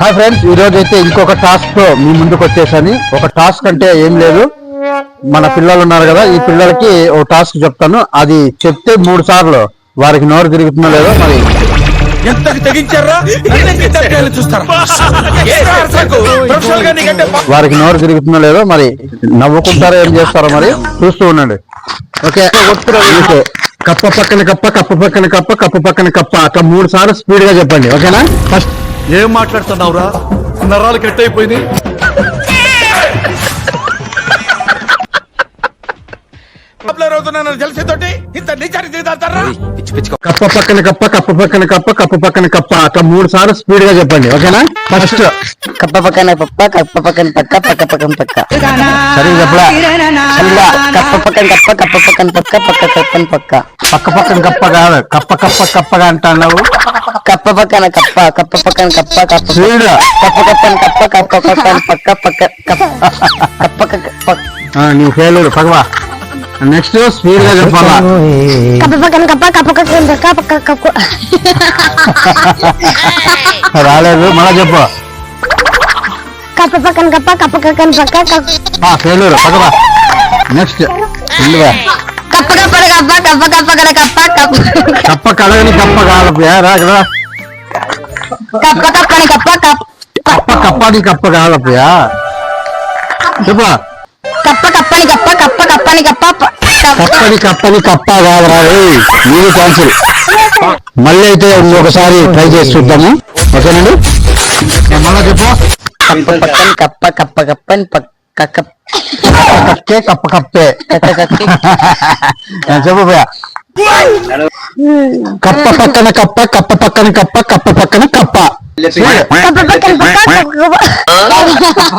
Hi friends ఈ రోజు అయితే ఇంకొక టాస్క్తో మీ ముందుకు వచ్చేసాను. ఒక టాస్క్ అంటే ఏం లేదు. మన పిల్లలు ఉన్నారు కదా ఈ పిల్లలకి ఓ టాస్క్ చెప్తాను. అది చెప్తే మూడు సార్లు వారికి నోరు తిరుగుతుందో లేదో మరి. వారికి నోరు తిరుగుతుందో లేదో మరి నవ్వుకుంటారో ఏం చేస్తారో మరి చూస్తూ ఉండండి. ఓకే కప్ప పక్కన కప్ప కప్ప పక్కన కప్ప కప్ప పక్కన కప్ప. అట్లా మూడు సార్లు స్పీడ్గా చెప్పండి ఓకేనా? ఫస్ట్ ఏం మాట్లాడుతున్నావురా? నరాలు కట్ అయిపోయింది కప్ప పక్కన కప్ప కప్ప పక్కన కప్ప కప్ప పక్కన కప్ప. అట్లా మూడు సార్లు స్పీడ్గా చెప్పండి ఓకేనా? ఫస్ట్. కప్ప పక్కన పప్ప కప్ప పక్కన పక్క పక్క పక్కన పక్క. సరిగ్గా చెప్పలా? చల్ల కప్ప పక్కన కప్ప కప్ప పక్కన పక్క పక్క పక్కన పక్క పక్క పక్కన కప్ప కాదు కప్ప కప్ప కప్పగా అంటున్నావు కప్ప పక్కన కప్ప కప్ప పక్కన కప్ప కప్ప కప్ప పక్కన కప్ప కప్ప పక్కన పక్క పక్క కప్ప కప్ప కప్ప నీవు ఫెయిల్యూర్ పగవా నెక్స్ట్ స్పీడ్గా చెప్పాలా కప్ప పక్కన కప్ప కప్ప పక్కన పక్క పక్క కప్ప రాలేదు మళ్ళా చెప్పు కప్ప పక్కన కప్ప కప్ప పక్కన పక్క ఫెయిల్యూర్ పగవా నెక్స్ట్. ముందుగా కప్ప కప్ప కప్ప కప్ప కప్ప కడ కప్ప కప్ప. కప్ప కడగని కప్ప కాదు రా కదా కప్ప కప్పని కప్ప కప్ప. కప్ప కప్పని కప్ప కాదప్పయా చెప్పు. కప్ప కప్పని కప్ప కప్ప కప్పని కప్ప కప్పని కప్పని కప్ప కాదురా మీరు క్యాన్సిల్ మళ్ళీ అయితే ఇంకొకసారి ట్రై చేసి చూద్దాము. ఓకేనండి? మళ్ళా చెప్పు. కప్ప పక్కన కప్ప కప్ప కప్పని పక్క కప్ప కక్కే కప్ప కప్పే కక్క కక్కి చెప్పు భయ్యా కప్ప పక్కన కప్ప కప్ప పక్కన కప్ప కప్ప పక్కన కప్ప కప్ప పక్కన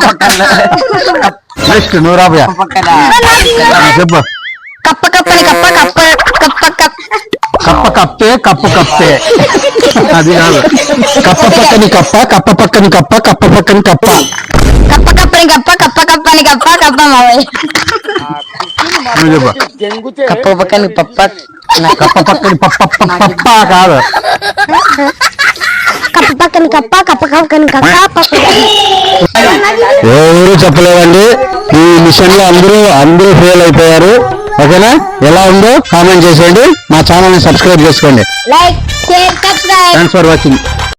పక్క కప్ప నెక్స్ట్ నువ్వు రా భయ్యా చెప్పు కప్ప కప్పని కప్ప కప్ప కప్ప కప్ప కప్ప కప్పే కప్పు కప్పే అది కాదు కప్ప పక్కని కప్ప కప్ప పక్కని కప్ప కప్ప పక్కని కప్ప కప్ప కప్ప మావయ్య. నువ్వు చెప్పు. కప్ప పక్కన పప్ప కప్ప పక్కని పప్ప కాదు. కప్ప పక్కన కప్ప కప్ప పక్కన కప్ప ఎవరు చెప్పలేదండి. ఈ మిషన్లో అందరూ అందరూ ఫెయిల్ అయిపోయారు. ఓకేనా? ఎలా ఉందో కామెంట్ చేసేయండి. మా ఛానల్ని సబ్స్క్రైబ్ చేసుకోండి. Like share subscribe thanks for watching